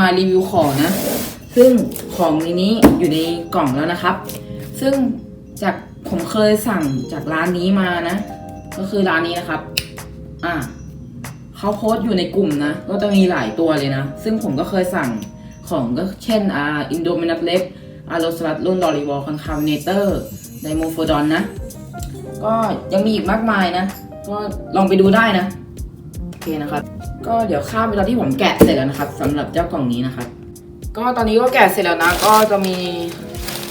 มารีวิวของนะ ซึ่งของในนี้อยู่ในกล่องแล้วนะครับ ซึ่งจากผมเคยสั่งจากร้านนี้มานะ ก็คือร้านนี้นะครับ อ่าเขาโพสต์อยู่ในกลุ่มนะ ก็จะมีหลายตัวเลยนะ ซึ่งผมก็เคยสั่งของก็เช่นอ่าอินโดมินัสเล็กอาโรสลัดรุ่นดอริวอลคอนคาเนเตอร์ไดโมโฟดอนนะ ก็ยังมีอีกมากมายนะ ก็ลองไปดูได้นะ โอเคนะครับ ก็เดี๋ยวข้ามไปตอนที่ผมแกะเสร็จแล้วนะครับสำหรับเจ้ากล่องนี้นะครับ ก็ตอนนี้ก็แกะเสร็จแล้วนะ ก็จะมี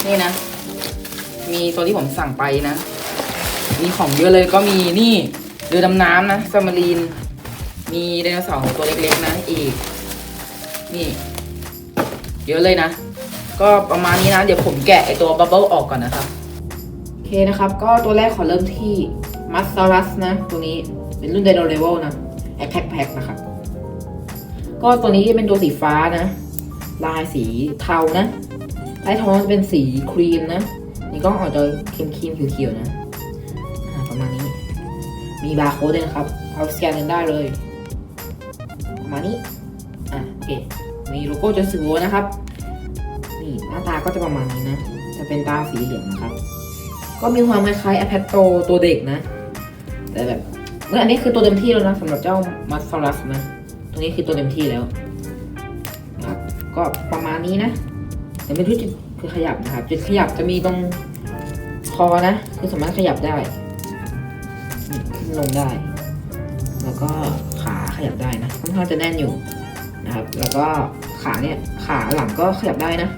นี่นะ มีตัวที่ผมสั่งไปนะ มีของเยอะเลยก็มีนี่เรือดำน้ำนะสมารีน มีไดโนเสาร์ตัวเล็กๆนะอีก นี่ เยอะเลยนะ ก็ประมาณนี้นะ เดี๋ยวผมแกะไอตัวบับเบิลออกก่อนนะครับโอเคนะครับ ก็ตัวแรกขอเริ่มที่มัสซารัสนะ ตัวนี้เป็นรุ่นไดโนเรเวลนะ แอคแพ็คแพ็คนะครับ ก็ตัวนี้เป็นตัวสีฟ้านะ ลายสีเทานะใต้ท้องเป็นสีครีมนะนี่ก็ออกจะเค็มครีมๆเขียวๆนะอ่าประมาณนี้ มีบาร์โค้ดด้วยนะครับ เอาสแกนกันได้เลย ประมาณนี้ อะโอเค มีโลโก้จัสโวนะครับ นี่หน้าตาก็จะประมาณนี้นะ จะเป็นตาสีเหลืองนะครับ ก็มีความคล้ายๆแอปเปโตตัวเด็กนะ แต่แบบ เมื่ออันนี้คือตัวเต็มที่แล้วนะสำหรับเจ้ามัสซารัสนะ ตัวนี้คือตัวเต็มที่แล้วนะครับก็ประมาณนี้นะเดี๋ยวไม่รู้จุดคือขยับนะครับจุดขยับจะมีตรงคอนะ คือสามารถขยับได้ขึ้นลงได้ แล้วก็ขาขยับได้นะค่อนข้างจะแน่นอยู่นะครับ แล้วก็ขาเนี่ยขาหลังก็ขยับได้นะ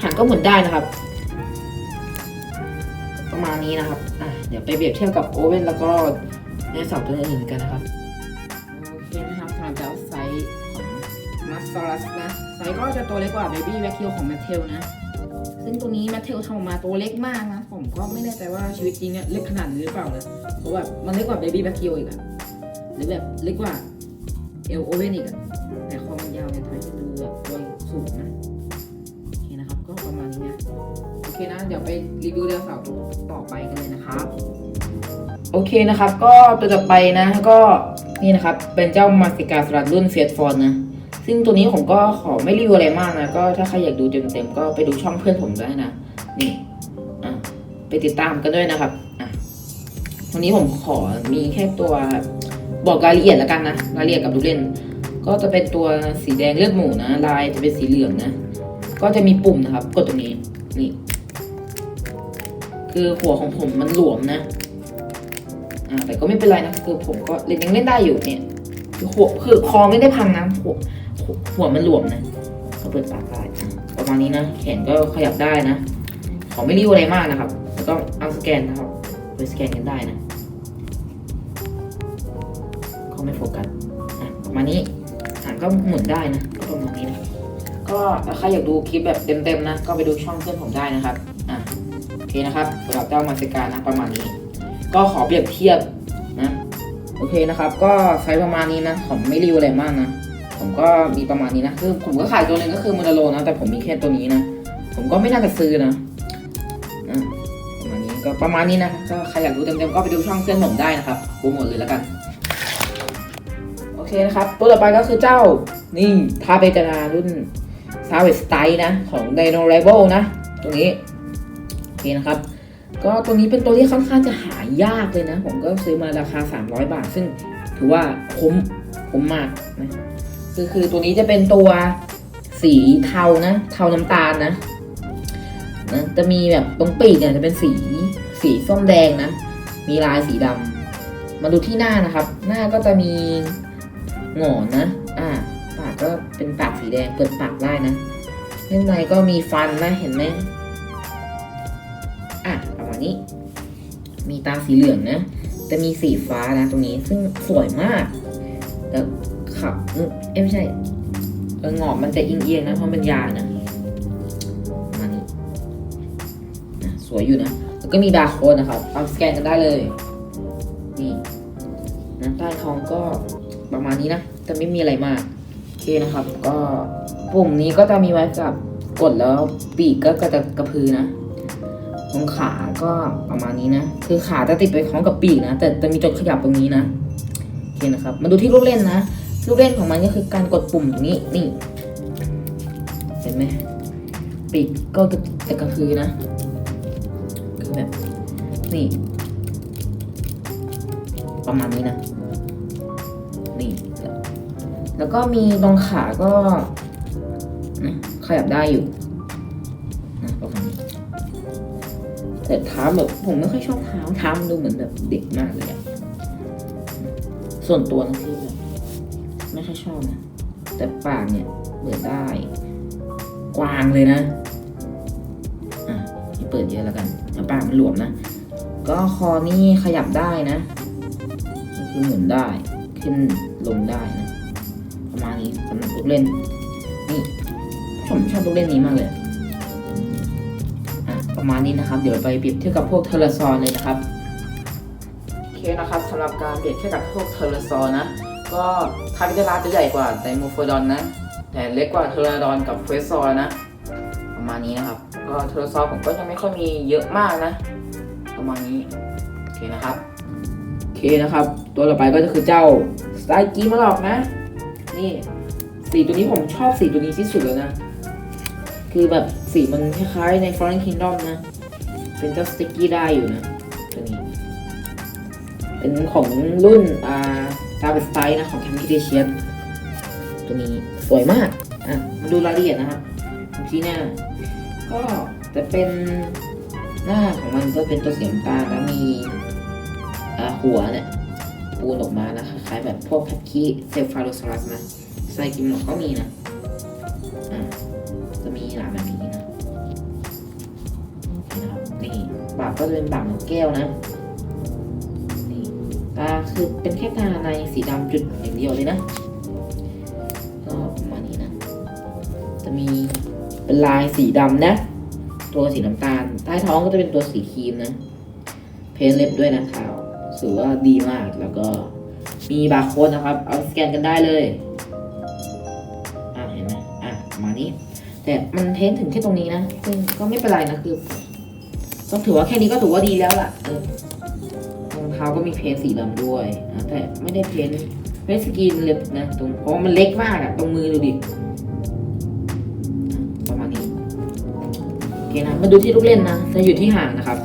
หางก็หมุนได้นะครับ ประมาณนี้นะครับอะเดี๋ยวไปเปรียบเทียบกับโอเว่นแล้วก็ ในเสาร์ตัวอื่นกันนะครับ โอเคนะครับสำหรับเจ้าไซส์ของมัสซารัสนะ ไซส์ก็จะตัวเล็กกว่าเบบี้แวคคิวของแมทเทลนะ ซึ่งตัวนี้แมทเทลทำออกมาตัวเล็กมากนะ ผมก็ไม่แน่ใจว่าชีวิตจริงเนี่ยเล็กขนาดนี้หรือเปล่านะเพราะแบบมันเล็กกว่าเบบี้แวคคิวอีกอะหรือแบบเล็กกว่าเอลโอเวนอีกอะแต่คอมันยาวเนี่ยทำให้ดูแบบตัวสูงนะโอเคนะครับก็ประมาณนี้นะโอเคนะเดี๋ยวไปรีวิวเรือเสาร์ตัวต่อไปกันเลยนะครับ โอเคนะครับ ก็ตัวต่อไปนะก็นี่นะครับ เป็นเจ้ามาสิกาสลัดรุ่นเฟียสฟอนนะ ซึ่งตัวนี้ผมก็ขอไม่รีวิวอะไรมากนะ ก็ถ้าใครอยากดูเต็มๆก็ไปดูช่องเพื่อนผมได้นะ นี่อะไปติดตามกันด้วยนะครับอะวันนี้ผมขอมีแค่ตัวบอกรายละเอียดแล้วกันนะ รายละเอียดกับดูเล่น ก็จะเป็นตัวสีแดงเลือดหมูนะ ลายจะเป็นสีเหลืองนะ ก็จะมีปุ่มนะครับ กดตรงนี้ นี่ คือหัวของผมมันหลวมนะ อ่าแต่ก็ไม่เป็นไรนะคือผมก็เล่นยังเล่นได้อยู่เนี่ยหัวคือคอไม่ได้พังนะหัวหัวมันหลวมนะก็เปิดปากได้ประมาณนี้นะแขนก็ขยับได้นะ ขอไม่รีวอะไรมากนะครับ แล้วก็เอาสแกนนะครับไปสแกนกันได้นะเขาไม่โฟกัสอะประมาณนี้หางก็หมุนได้นะก็ประมาณนี้นะก็ถ้าใครอยากดูคลิปแบบเต็มๆนะ ก็ไปดูช่องเพื่อนผมได้นะครับอะโอเคนะครับสำหรับเจ้ามาสการนะประมาณนี้ ก็ขอเปรียบเทียบนะโอเคนะครับ ก็ไซส์ประมาณนี้นะผมไม่รีวิวอะไรมากนะผมก็มีประมาณนี้นะคือผมก็ขายตัวหนึงก็คือมูนาโลนะแต่ผมมีแค่ตัวนี้นะผมก็ไม่น่าจะซื้อนะอะประมาณนี้ก็ประมาณนี้นะก็ใครอยากดูเต็มๆก็ไปดูช่องเพื่อนผมได้นะครับโปรโมทเลยแล้วกันโอเคนะครับตัวต่อไปก็คือเจ้านี่ทาเบจนารุ่นซาเวสไตนะของ Dino Rival นะตัวนี้โอเคนะครับ ก็ตัวนี้เป็นตัวที่ค่อนข้างจะหายากเลยนะ ผมก็ซื้อมาราคา 300 บาท ซึ่งถือว่าคุ้มคุ้มมากนะคือคือตัวนี้จะเป็นตัวสีเทานะ เทาน้ำตาลนะนะจะมีแบบตรงปีกเนี่ยจะเป็นสีสีส้มแดงนะ มีลายสีดำมาดูที่หน้านะครับ หน้าก็จะมีหงอนนะ อ่า ปากก็เป็นปากสีแดงเปิดปากได้นะข้างในก็มีฟันนะเห็นไหม นี้ มีตาสีเหลืองนะ จะมีสีฟ้านะตรงนี้ ซึ่งสวยมากแต่ขับเอ้ยเอ้ยไม่ใช่เออหงอบมันจะเอียงๆนะเพราะมันเป็นยานะประมานี้นะสวยอยู่นะ แล้วก็มีบาร์โค้ดนะครับเอาสแกนกันได้เลย นี่นะใต้ท้องก็ประมาณนี้นะจะไม่มีอะไรมาก โอเคนะครับ ก็ปุ่มนี้ก็จะมีไว้กับกดแล้วปีกก็จะกระพือนะ ตรงขาก็ประมาณนี้นะ คือขาจะติดไปคล้องกับปีกนะ แต่จะมีจุดขยับตรงนี้นะโอเคนะครับ มาดูที่ลูกเล่นนะ ลูกเล่นของมันก็คือการกดปุ่มตรงนี้ นี่ เห็นไหม ปีกก็แต่กลางคืนนะ คือแบบ นี่ ประมาณนี้นะ นี่ แล้วก็มีตรงขาก็ขยับได้อยู่ แต่เท้าแบบผมไม่ค่อยชอบเท้าเท้ามันดูเหมือนแบบเด็กมากเลยอะส่วนตัวนะคือแบบไม่ค่อยชอบนะแต่ปากเนี่ยเปิดได้ กว้างเลยนะอะไม่เปิดเยอะแล้วกันเอาปากมันหลวมนะ ก็คอนี่ขยับได้นะนี่คือหมุนได้ขึ้นลงได้นะประมาณนี้สำหรับลูกเล่นนี่ผมชอบลูกเล่นนี้มากเลย ประมาณนี้นะครับ เดี๋ยวไปเปรียบเทียบกับพวกเทเลซอร์เลยนะครับโอเคนะครับสำหรับการเปรียบเทียบกับพวกเทเลซอร์นะ ก็ทาวิเทราจะใหญ่กว่าไดโมโฟดอนนะ แต่เล็กกว่าเทเลดอนกับเฟสซอร์นะ ประมาณนี้นะครับ ก็เทเลซอร์ผมก็ยังไม่ค่อยมีเยอะมากนะ ประมาณนี้โอเคนะครับโอเคนะครับ ตัวต่อไปก็จะคือเจ้าสไตล์กีมาหลอกนะ นี่สีตัวนี้ผมชอบสีตัวนี้ที่สุดแล้วนะ คือแบบสีมันคล้ายๆใน Foreign Kingdom นะ เป็นเจ้าสติกกี้ได้อยู่นะตัวนี้ เป็นของรุ่นอ่าซาเบสไตนะ ของแคมป์เดเชียนตัวนี้สวยมาก อะ มาดูรายละเอียดนะครับที่หน้า ก็จะเป็นหน้าของมันก็เป็นตัวสีน้ำตาลแล้วมีอ่าหัวเนี่ยปูนออกมานะคล้ายๆแบบพวกแพทคีเซฟาโรซอรัสนะไซกิมหนกก็มีนะากก็จะเป็นปากนแก้วนะนี่ตาคือเป็นแค่ตาในสีดำจุดอย่างเดียวเลยนะก็ประมาณนี้นะ จะมีเป็นลายสีดำนะ ตัวสีน้ำตาล ใต้ท้องก็จะเป็นตัวสีครีมนะ เพนเล็บด้วยนะขาวถือว่าดีมากแล้วก็มีบาร์โค้ดนะครับ เอาสแกนกันได้เลยอะเห็นไหมอะประมาณนี้ แต่มันเทนถึงแค่ตรงนี้นะซึ่งก็ไม่เป็นไรนะคือ ต้องถือว่าแค่นี้ก็ถือว่าดีแล้วล่ะรองเท้าก็มีเพนสีดำด้วยนะแต่ไม่ได้เพนไม่สกรีนเล็บนะตรงเพราะมันเล็กมากอะตรงมือดูดิประมาณนี้โอเคนะมาดูที่ลูกเล่นนะจะอยู่ที่หางนะครับ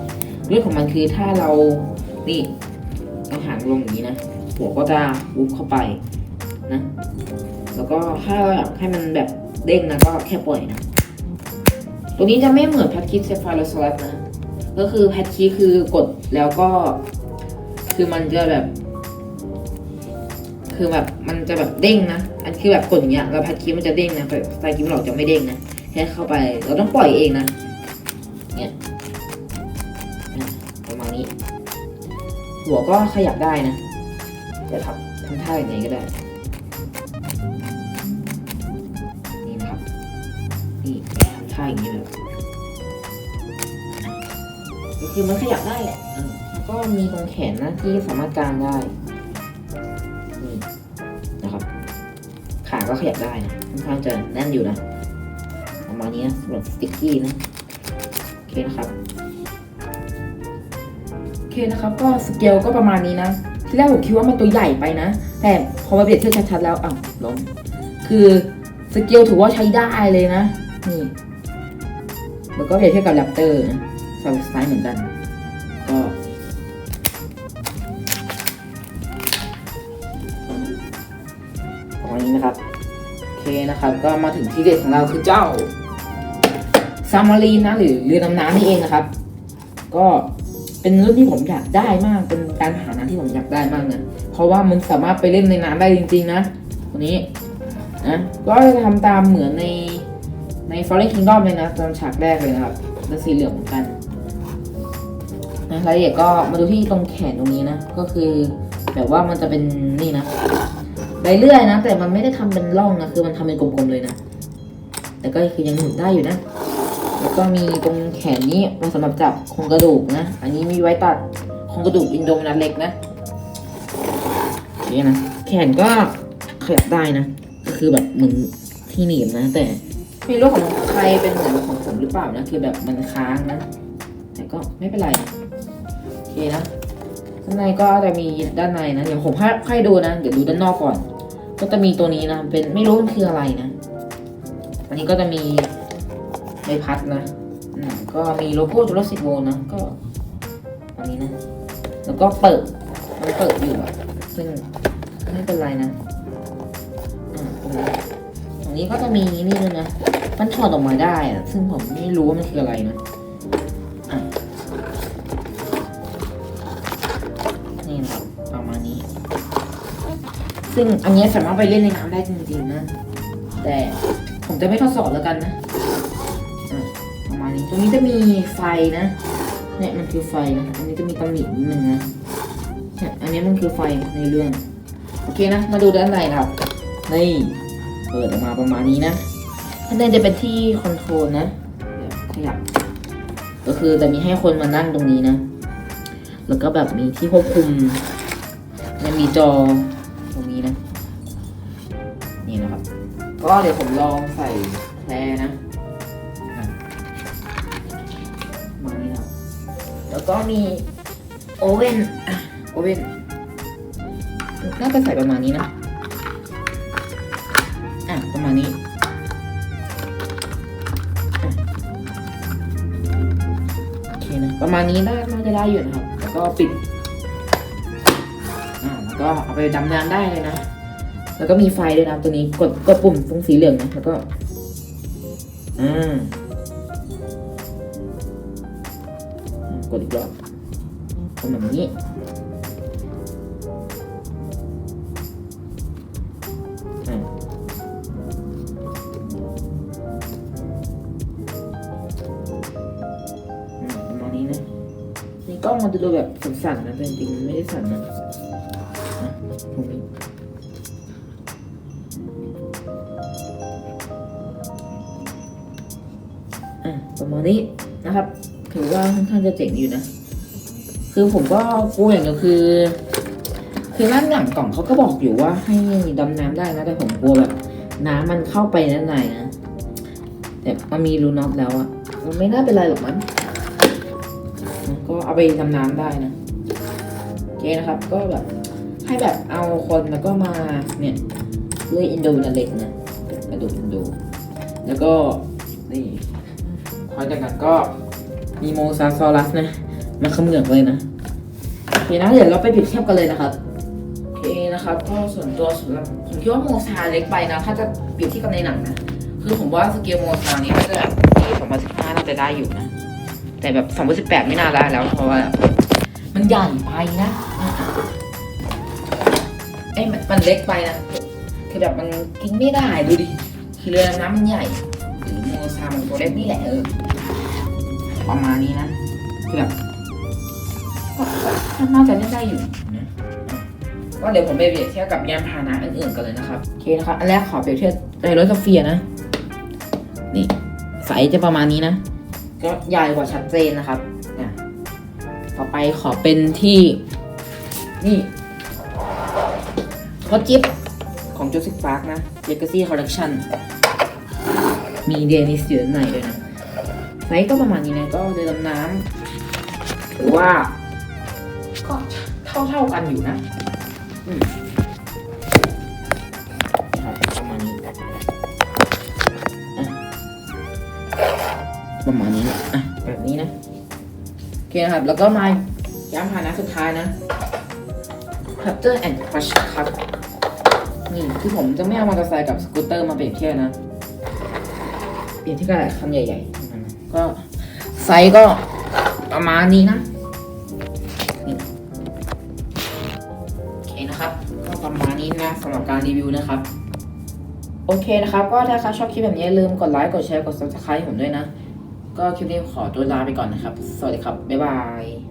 เรื่องของมันคือถ้าเรานี่เอาหางลงอย่างนี้นะหัวก็จะวุบเข้าไปนะแล้วก็ถ้าเราอยากให้มันแบบเด้งนะก็แค่ปล่อยนะ ตัวนี้จะไม่เหมือนแพทคิดเซฟาโลสลัดนะ ก็คือแพทคิคือกดแล้วก็ คือมันจะแบบ คือแบบมันจะแบบเด้งนะ อันคือแบบกดอย่างเงี้ยแล้วแพทคิมันจะเด้งนะแต่สไตล์กิมหลอกจะไม่เด้งนะแค่เข้าไปเราต้องปล่อยเองนะเนี่ยอะประมาณนี้ หัวก็ขยับได้นะจะทำทำท่าอย่างไงก็ได้นี่นะครับนี่ทำท่าอย่างนี้เลย คือมันขยับได้แหละเออแล้วก็มีตรงแขนนะที่สามารถกางได้นี่นะครับ ขาก็ขยับได้นะค่อนข้างจะแน่นอยู่นะประมาณนี้นะสำหรับสติ๊กกี้นะโอเคนะครับโอเคนะครับ ก็สเกลก็ประมาณนี้นะที่แรกผมคิดว่ามันตัวใหญ่ไปนะ แต่พอมาเปรียบเทียบชัดๆแล้วอ้าวล้มคือสเกลถือว่าใช้ได้เลยนะนี่แล้วก็เปรียบเทียบกับแรปเตอร์นะ สไตล์เหมือนกัน ก็ประมาณนี้นะครับ โอเคนะครับ ก็มาถึงที่เด็ดของเราคือเจ้าซามารีนนะ หรือเรือดำน้ำนี่เองนะครับ ก็เป็นรุ่นที่ผมอยากได้มาก เป็นการหาน้ำที่ผมอยากได้มากนะเพราะว่ามันสามารถไปเล่นในน้ำได้จริง ๆ นะตัวนี้นะก็จะทำตามเหมือนในใน Fallen Kingdom เลยนะตอนฉากแรกเลยนะครับแล้วสีเหลืองเหมือนกัน นะรายละเอียดก็มาดูที่ตรงแขนตรงนี้นะ ก็คือแบบว่ามันจะเป็นนี่นะใบเลื่อยนะ แต่มันไม่ได้ทำเป็นร่องนะ คือมันทำเป็นกลมๆเลยนะ แต่ก็คือยังหมุนได้อยู่นะ แล้วก็มีตรงแขนนี้มาสำหรับจับโครงกระดูกนะ อันนี้มีไว้ตัดโครงกระดูกอินโดมนัดเล็กนะนี่นะ แขนก็ขยับได้นะ ก็คือแบบเหมือนที่หนีบนะ แต่ไม่รู้ของใครเป็นเหมือนของผมหรือเปล่านะ คือแบบมันค้างนะ แต่ก็ไม่เป็นไร เคนะข้างในก็จะมีด้านในนะเดี๋ยวผมให้ดูนะ เดี๋ยวดูด้านนอกก่อน ก็จะมีตัวนี้นะเป็นไม่รู้มันคืออะไรนะ อันนี้ก็จะมีใบพัดนะอืมก็มีโลโก้จุลศิษย์โวล์นะก็อันนี้นะ แล้วก็เปิดมันเปิดอยู่อะซึ่งไม่เป็นไรนะอ่าตรงนี้ตรงนี้ก็จะมีนี่ด้วยนะ มันถอดออกมาได้อะซึ่งผมไม่รู้ว่ามันคืออะไรนะ ซึ่งอันนี้สามารถไปเล่นในน้ำได้จริงๆนะ แต่ผมจะไม่ทดสอบแล้วกันนะประมาณนี้ตรงนี้จะมีไฟนะเนี่ยมันคือไฟนะอันนี้จะมีตำหนินิดนึงนะเนี่ยอันนี้มันคือไฟในเรื่องโอเคนะ มาดูด้านในนครับนี่เปิดออกมาประมาณนี้นะข้างในจะเป็นที่คอนโทรลนะขยับก็คือจะมีให้คนมานั่งตรงนี้นะ แล้วก็แบบมีที่ควบคุมยังมีจอ นี้นะ นี่นะครับ ก็เดี๋ยวผมลองใส่แพรนะอะมานี่นะครับ แล้วก็มีโอเว่นอะโอเว่นน่าจะใส่ประมาณนี้นะ อะ ประมาณนี้อะโอเคนะ ประมาณนี้น่าน่าจะได้อยู่นะครับ แล้วก็ปิดอ่าแล้ว ก็เอาไปดำน้ำได้เลยนะ แล้วก็มีไฟด้วยนะตัวนี้กดกดปุ่มตรงสีเหลืองนะแล้วก็อ่ากดอีกรอบทำแบบนี้อ่าอืมประมาณนี้นะนี่กล้องมันจะดูแบบสั่นๆนะแต่จริงๆมันไม่ได้สั่นนะ ประมาณนี้นะครับ ถือว่าค่อนข้างจะเจ๋งอยู่นะ คือผมก็กลัวอย่างเดียวคือ คือด้านหลังกล่องเขาก็บอกอยู่ว่าให้ดำน้ำได้นะ แต่ผมกลัวแบบน้ำมันเข้าไปด้านในนะแต่มันมีรูน็อตแล้วอะมันไม่น่าเป็นไรหรอกมั้งก็เอาไปดำน้ำได้นะโอเคนะครับ ก็แบบ ให้แบบเอาคนแล้วก็มาเนี่ยเลื่อยอินโดนาเล็กนะกระดูกอินโด แล้วก็นี่พอจากนั้นก็มีโมซาซอรัสนะมาเขมือบเลยนะโอเคนะเดี๋ยวเราไปเปรียบเทียบกันเลยนะครับโอเคนะครับก็ส่วนตัวสำหรับผมคิดว่าโมซาเล็กไปนะถ้าจะเปรียบเทียบกับในหนังนะคือผมว่าสเกลโมซานี้น่าจะแบบปี2015น่าจะได้อยู่นะแต่แบบ2018ไม่น่าได้แล้วเพราะว่ามันใหญ่ไปนะ เอ้ยมันมันเล็กไปนะ คือแบบมันกินไม่ได้ดูดิ คือเรือน้ำมันใหญ่หรือโมซามันตัวเล็กนี่แหละเออ ประมาณนี้นะคือแบบก็ก็น่าจะเล่นได้อยู่นะก็เดี๋ยวผมไปเปรียบเทียบกับยานพาหนะอื่นๆกันเลยนะครับ โอเคนะครับ อันแรกขอเปรียบเทียบในรถโซเฟียนะ นี่ไซส์จะประมาณนี้นะ ก็ใหญ่กว่าชัดเจนนะครับเนี่ยต่อไปขอเป็นที่ นี่ รถจิ๊บของจูสิกพาร์คนะ Legacy Collection มีเดนิสอยู่ด้านในด้วยนะไซส์ก็ประมาณนี้นะ ก็เรือดำน้ำถือว่า ก็เท่าเท่าๆกันอยู่นะอืมครับประมาณนี้อะประมาณนี้นะอะแบบนี้นะโอเคนะครับ แล้วก็มาย้ำพาหนะสุดท้ายนะ Cutter and Crush ครับ นี่ที่ผมจะไม่เอามอเตอร์ไซค์กับสกูตเตอร์มาเปรียบเทียบนะ เปลี่ยนที่กระดาษคำใหญ่ๆ ก็ไซส์ก็ประมาณนี้นะโอเคนะครับ ก็ประมาณนี้นะสำหรับการรีวิวนะครับ โอเคนะครับ ก็ถ้าใครชอบคลิปแบบนี้อย่าลืมกดไลค์ กดแชร์ กด subscribe ให้ผมด้วยนะ ก็คลิปนี้ขอตัวลาไปก่อนนะครับ สวัสดีครับ บ๊ายบาย